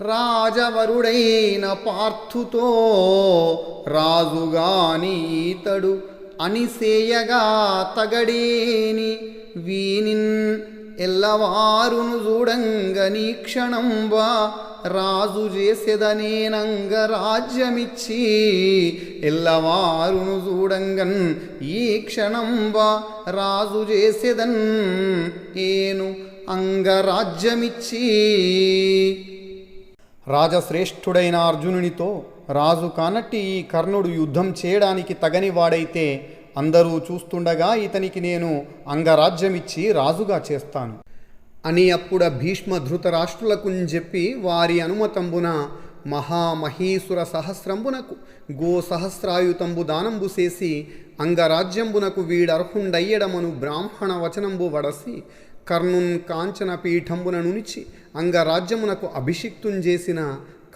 రాజవరుడైన పార్థుతో రాజుగాని ఈతడు అనిసేయగా తగడేని వీనిన్ ఎల్లవారును చూడంగని క్షణంబా రాజు చేసేదనేనంగ రాజ్యమిచ్చి ఎల్లవారును చూడంగన్ ఈ క్షణంబా రాజు చేసేదన్ ఏను అంగరాజ్యమిచ్చి రాజశ్రేష్ఠుడైన అర్జునునితో రాజు కానట్టి ఈ కర్ణుడు యుద్ధం చేయడానికి తగని వాడైతే అందరూ చూస్తుండగా ఇతనికి నేను అంగరాజ్యమిచ్చి రాజుగా చేస్తాను. అని అప్పుడ భీష్మ ధృతరాష్ట్రులకు చెప్పి వారి అనుమతంబున మహామహీసుర సహస్రంబునకు గో సహస్రాయుతంబు దానంబు చేసి అంగరాజ్యంబునకు వీడర్హుండయ్యడమను బ్రాహ్మణ వచనంబు వడసి కర్ణున్ కాంచన పీఠంబున నునిచి అంగరాజ్యమునకు అభిషిక్తుంజేసిన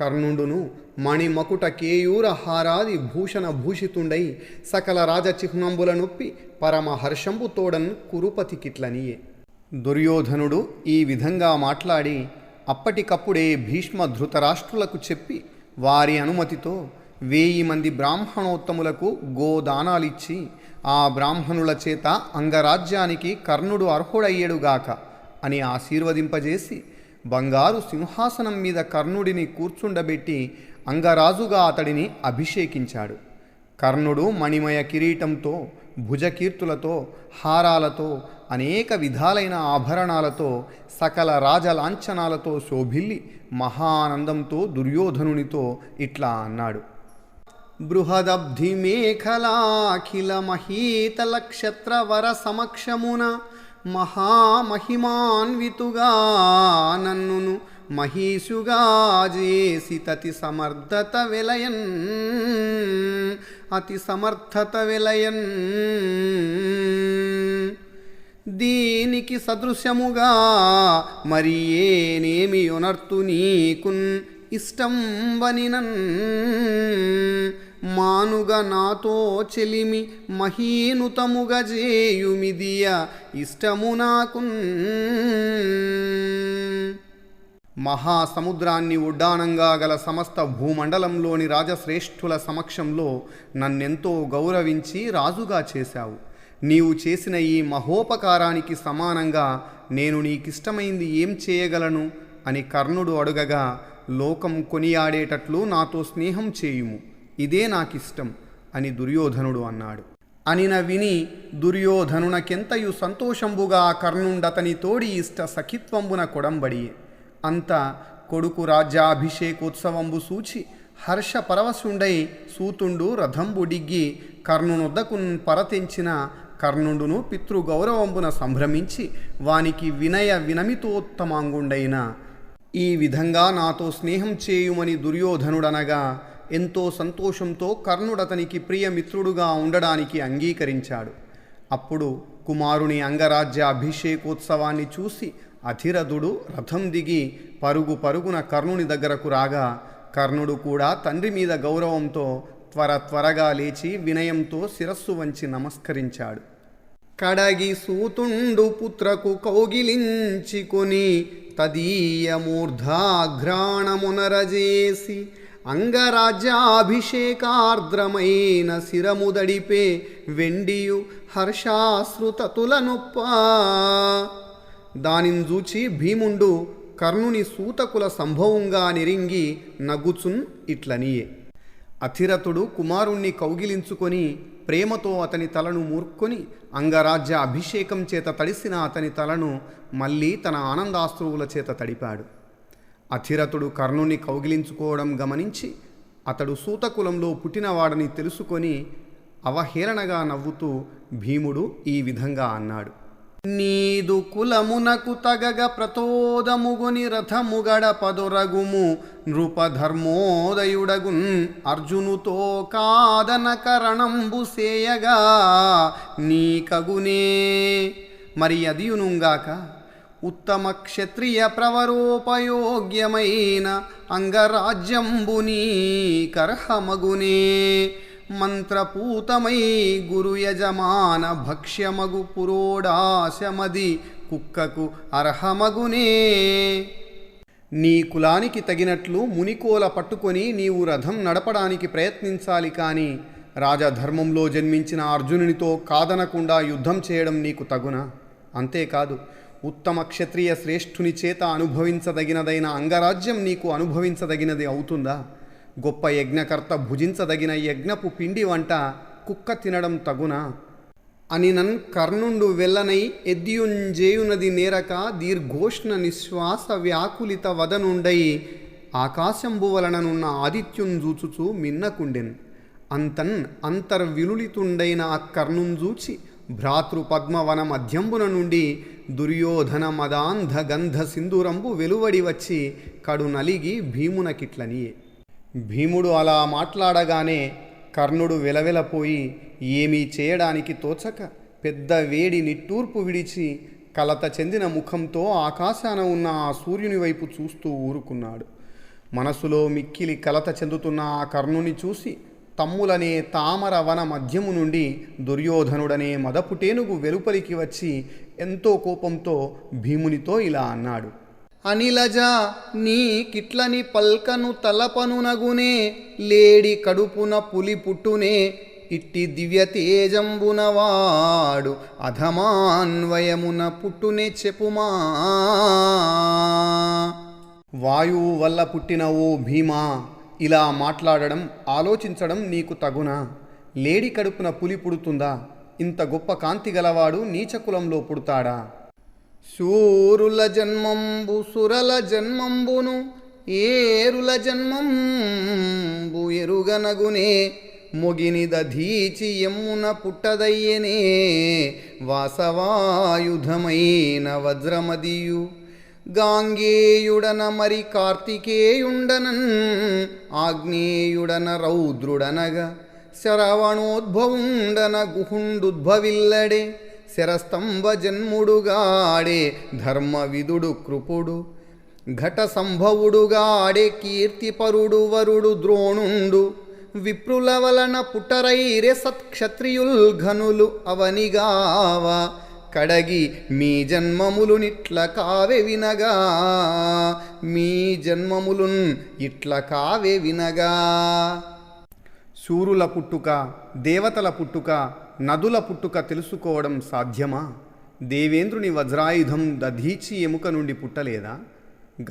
కర్ణుడును మణిమకుట కేయూర హారాది భూషణ భూషితుండై సకల రాజచిహ్నంబుల నొప్పి పరమ హర్షంబు తోడన్ కురుపతికిట్లనియే దుర్యోధనుడు ఈ విధంగా మాట్లాడి అప్పటికప్పుడే భీష్మ ధృతరాష్ట్రులకు చెప్పి వారి అనుమతితో వేయి మంది బ్రాహ్మణోత్తములకు గోదానాలిచ్చి ఆ బ్రాహ్మణుల చేత అంగరాజ్యానికి కర్ణుడు అర్హుడయ్యేడుగాక అని ఆశీర్వదింపజేసి బంగారు సింహాసనం మీద కర్ణుడిని కూర్చుండబెట్టి అంగరాజుగా అతడిని అభిషేకించాడు. కర్ణుడు మణిమయ కిరీటంతో భుజకీర్తులతో హారాలతో అనేక విధాలైన ఆభరణాలతో సకల రాజలాంఛనాలతో శోభిల్లి మహానందంతో దుర్యోధనునితో ఇట్లా అన్నాడు. బృహదబ్ధిమేఖలాఖిలమహీతలక్షత్రవర సమక్షమున మహామహిమాన్వితుగా నన్నును మహీషుగా చేసి తతి సమర్థత విలయన్ అతి సమర్థత విలయన్. దీనికి సదృశ్యముగా మరి ఏనేమి ఉనర్తు నీకున్ ఇష్టం వనినన్. మానుగ నాతో చెలిమి మహీనుతముగ చేయుమిదియ ఇష్టము నాకు మహాసముద్రాన్ని ఉడ్డానంగా గల సమస్త భూమండలంలోని రాజశ్రేష్ఠుల సమక్షంలో నన్నెంతో గౌరవించి రాజుగా చేశావు. నీవు చేసిన ఈ మహోపకారానికి సమానంగా నేను నీకిష్టమైంది ఏం చేయగలను అని కర్ణుడు అడుగగా లోకం కొనియాడేటట్లు నాతో స్నేహం చేయుము. ఇదే నాకిష్టం అని దుర్యోధనుడు అన్నాడు. అనిన విని దుర్యోధనునకెంతయు సంతోషంబుగా కర్ణుండతని తోడి ఇష్ట సఖిత్వంబున కొడంబడియే. అంత కొడుకు రాజ్యాభిషేకోత్సవంబు సూచి హర్ష పరవశుండై సూతుండు రథంబు డిగ్గి కర్ణునొద్దకున్ పరతెంచిన కర్ణుడును పితృగౌరవంబున సంభ్రమించి వానికి వినయ వినమితోత్తమాంగుండైన. ఈ విధంగా నాతో స్నేహం చేయుమని దుర్యోధనుడనగా ఎంతో సంతోషంతో కర్ణుడు అతనికి ప్రియమిత్రుడుగా ఉండడానికి అంగీకరించాడు. అప్పుడు కుమారుని అంగరాజ్య అభిషేకోత్సవాన్ని చూసి అధిరథుడు రథం దిగి పరుగు పరుగున కర్ణుని దగ్గరకు రాగా కర్ణుడు కూడా తండ్రి మీద గౌరవంతో త్వర త్వరగా లేచి వినయంతో శిరస్సు వంచి నమస్కరించాడు. కడగి సూతుండు పుత్రకు కౌగిలించుకొని తదీయ మూర్ధాఘ్రాణమునరజేసి అంగరాజ్యాభిషేకార్ద్రమైన శిరముదడిపే వెండియు హర్షాశ్రుతతుల నొప్ప దానిని చూచి భీముండు కర్ణుని సూతకుల సంభవంగా నెరింగి నగుచున్ ఇట్లనియే. అథిరతుడు కుమారుణ్ణి కౌగిలించుకొని ప్రేమతో అతని తలను మూర్కొని అంగరాజ్య అభిషేకం చేత తడిసిన అతని తలను మళ్ళీ తన ఆనందాశ్రువుల చేత తడిపాడు. అథిరథుడు కర్ణుని కౌగిలించుకోవడం గమనించి అతడు సూతకులంలో పుట్టినవాడని తెలుసుకొని అవహేళనగా నవ్వుతూ భీముడు ఈ విధంగా అన్నాడు. నీదు కులమునకు తగగ ప్రతోదముగుని రథముగడ పదొరగుము నృపధర్మోదయుడగున్ అర్జునుతో కాదన కరణంబు సేయగా. నీ కగునే. మరి అదియునుగాక ఉత్తమ క్షత్రియ ప్రవరోపయోగ్యమైన అంగరాజ్యంబునీ కర్హమగునే మంత్రపూతమై గురు యజమాన భక్ష్యమగు పురోడాశమది కుక్కకు అర్హమగునే. నీ కులానికి తగినట్లు మునికోల పట్టుకొని నీవు రథం నడపడానికి ప్రయత్నించాలి కానీ రాజధర్మంలో జన్మించిన అర్జునునితో కాదనకుండా యుద్ధం చేయడం నీకు తగునా? అంతేకాదు ఉత్తమ క్షత్రియ శ్రేష్ఠుని చేత అనుభవించదగినదైన అంగరాజ్యం నీకు అనుభవించదగినది అవుతుందా? గొప్ప యజ్ఞకర్త భుజించదగిన యజ్ఞపు పిండి వంట కుక్క తినడం తగునా? అని నన్ కర్ణుండు వెళ్ళనై ఎద్యుంజేయునది నేరక దీర్ఘోష్ణ నిశ్వాస వ్యాకులిత వదనుండై ఆకాశంబు వలననున్న ఆదిత్యున్ జూచుచు మిన్నకుండెన్. అంతన్ అంతర్విలులితుండైన ఆ కర్ణుంజూచి జూచి పద్మవన మధ్యంబున నుండి దుర్యోధన మదాంధ గంధ సింధూరంబు వెలువడి వచ్చి కడు నలిగి భీమునకిట్లనియే. భీముడు అలా మాట్లాడగానే కర్ణుడు వెలవెలపోయి ఏమీ చేయడానికి తోచక? పెద్ద వేడి నిట్టూర్పు విడిచి కలత చెందిన ముఖంతో ఆకాశాన ఉన్న ఆ సూర్యుని వైపు చూస్తూ ఊరుకున్నాడు. మనసులో మిక్కిలి కలత చెందుతున్న ఆ కర్ణుని చూసి తమ్ములనే తామర వన మధ్యము నుండి దుర్యోధనుడనే మదపుటేనుగు వెలుపలికి వచ్చి ఎంతో కోపంతో భీమునితో ఇలా అన్నాడు. అనిలజ నీ కిట్లని పల్కను తలపనునగునే లేడి కడుపున పులి పుట్టునే ఇట్టి దివ్య తేజంబున వాడు అధమాన్వయమున పుట్టునే చెప్పుమా. వాయువు వల్ల పుట్టిన ఓ భీమా ఇలా మాట్లాడడం ఆలోచించడం నీకు తగునా? లేడి కడుపున పులి పుడుతుందా? ఇంత గొప్ప కాంతి గలవాడు నీచకులంలో పుడతాడా? శూరుల జన్మంబు సురల జన్మంబును ఏరుల జన్మంబు ఎరుగనగునే మొగిని దధీచి ఎమ్మున పుట్టదయ్యనే వాసవాయుధమైన వజ్రమదియు. గాంగేయుడన మరి కార్తికేయుండనన్ ఆగ్నేయుడన రౌద్రుడనగా శరవణోద్భవుండన గుహుండుద్భవిల్లడే శరస్తంభ జన్ముడుగాడే ధర్మవిదుడు కృపుడు ఘట సంభవుడుగాడే కీర్తిపరుడు వరుడు ద్రోణుండు విప్రుల వలన పుటరైరే సత్క్షత్రియుల్ ఘనులు అవనిగావ కడగి మీ జన్మములు ఇట్ల కావే వినగా మీ జన్మములున్ ఇట్ల కావే వినగా. శూరుల పుట్టుక దేవతల పుట్టుక నదుల పుట్టుక తెలుసుకోవడం సాధ్యమా? దేవేంద్రుని వజ్రాయుధం దధీచి ఎముక నుండి పుట్టలేదా?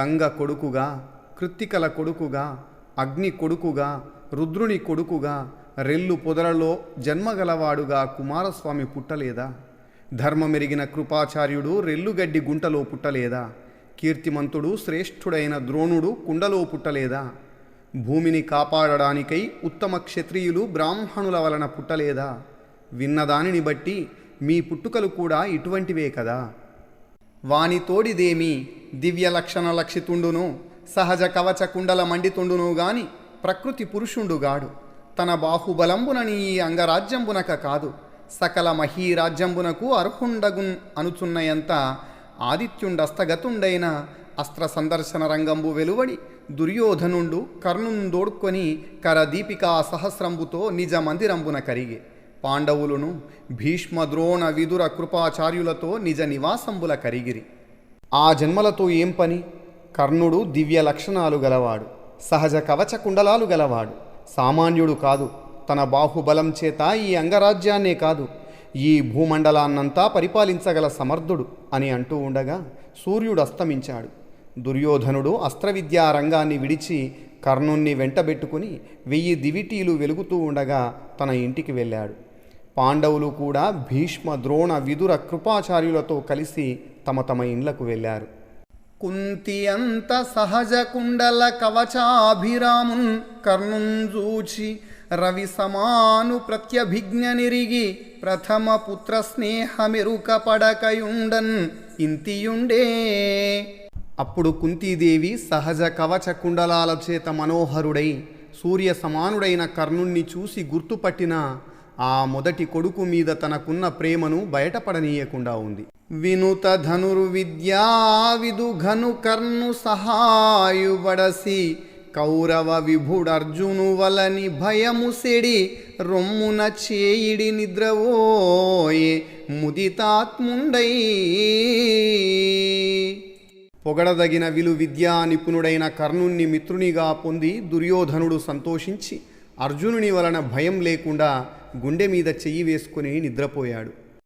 గంగ కొడుకుగా కృత్తికల కొడుకుగా అగ్ని కొడుకుగా రుద్రుని కొడుకుగా రెల్లు పొదలలో జన్మగలవాడుగా కుమారస్వామి పుట్టలేదా? ధర్మమెరిగిన కృపాచార్యుడు రెల్లుగడ్డి గుంటలో పుట్టలేదా? కీర్తిమంతుడు శ్రేష్ఠుడైన ద్రోణుడు కుండలో పుట్టలేదా? భూమిని కాపాడడానికై ఉత్తమ క్షత్రియులు బ్రాహ్మణుల వలన పుట్టలేదా? విన్నదానిని బట్టి మీ పుట్టుకలు కూడా ఇటువంటివే కదా. వానితోడిదేమి దివ్య లక్షణ లక్షితుండును సహజ కవచ కుండల మండితుండును గాని ప్రకృతి పురుషుండుగాడు తన బాహుబలంబునని ఈ అంగరాజ్యంబునక కాదు. సకల మహీరాజ్యంబునకు అర్హుండగున్ అనుచున్నయంత ఆదిత్యుండస్తగతుండైన అస్త్ర సందర్శన రంగంబు వెలువడి దుర్యోధనుండు కర్ణుందోడ్కొని కరదీపికా సహస్రంబుతో నిజ మందిరంబున కరిగే. పాండవులను భీష్మ ద్రోణ విదుర కృపాచార్యులతో నిజ నివాసంబుల కరిగిరి. ఆ జన్మలతో ఏం పని? కర్ణుడు దివ్య లక్షణాలు గలవాడు. సహజ కవచ కుండలాలు గలవాడు. సామాన్యుడు కాదు. తన బాహుబలం చేత ఈ అంగరాజ్యాన్నే కాదు ఈ భూమండలాన్నంతా పరిపాలించగల సమర్థుడు అని అంటూ ఉండగా సూర్యుడు అస్తమించాడు. దుర్యోధనుడు అస్త్రవిద్యా రంగాన్ని విడిచి కర్ణుణ్ణి వెంటబెట్టుకుని వెయ్యి దివిటీలు వెలుగుతూ ఉండగా తన ఇంటికి వెళ్ళాడు. పాండవులు కూడా భీష్మ ద్రోణ విదుర కృపాచార్యులతో కలిసి తమ తమ ఇండ్లకు వెళ్ళారు. కుంతి అంత సహజ కుండల కవచాభిరామున్ కర్ణుంజూచి రవి సమాను ప్రత్యభిజ్ఞ నిరిగి ప్రథమ పుత్ర స్నేహమెరుక పడకయుండన్ ఇంతియుండే. అప్పుడు కుంతీదేవి సహజ కవచ కుండలాల చేత మనోహరుడై సూర్య సమానుడైన కర్ణుణ్ణి చూసి గుర్తుపట్టిన ఆ మొదటి కొడుకు మీద తనకున్న ప్రేమను బయటపడనీయకుండా ఉంది. వినుత ధనుర్విద్యా విదుఘను కర్ణు సహాయుబడసి కౌరవ విభుడర్జును వలని భయము సెడి రొమ్మున చేయిడి నిద్రవోయే ముదితాత్ముండై. పొగడదగిన విలు విద్యా నిపుణుడైన కర్ణుణ్ణి మిత్రునిగా పొంది దుర్యోధనుడు సంతోషించి అర్జునుని వలన భయం లేకుండా గుండె మీద చెయ్యి వేసుకుని నిద్రపోయాడు.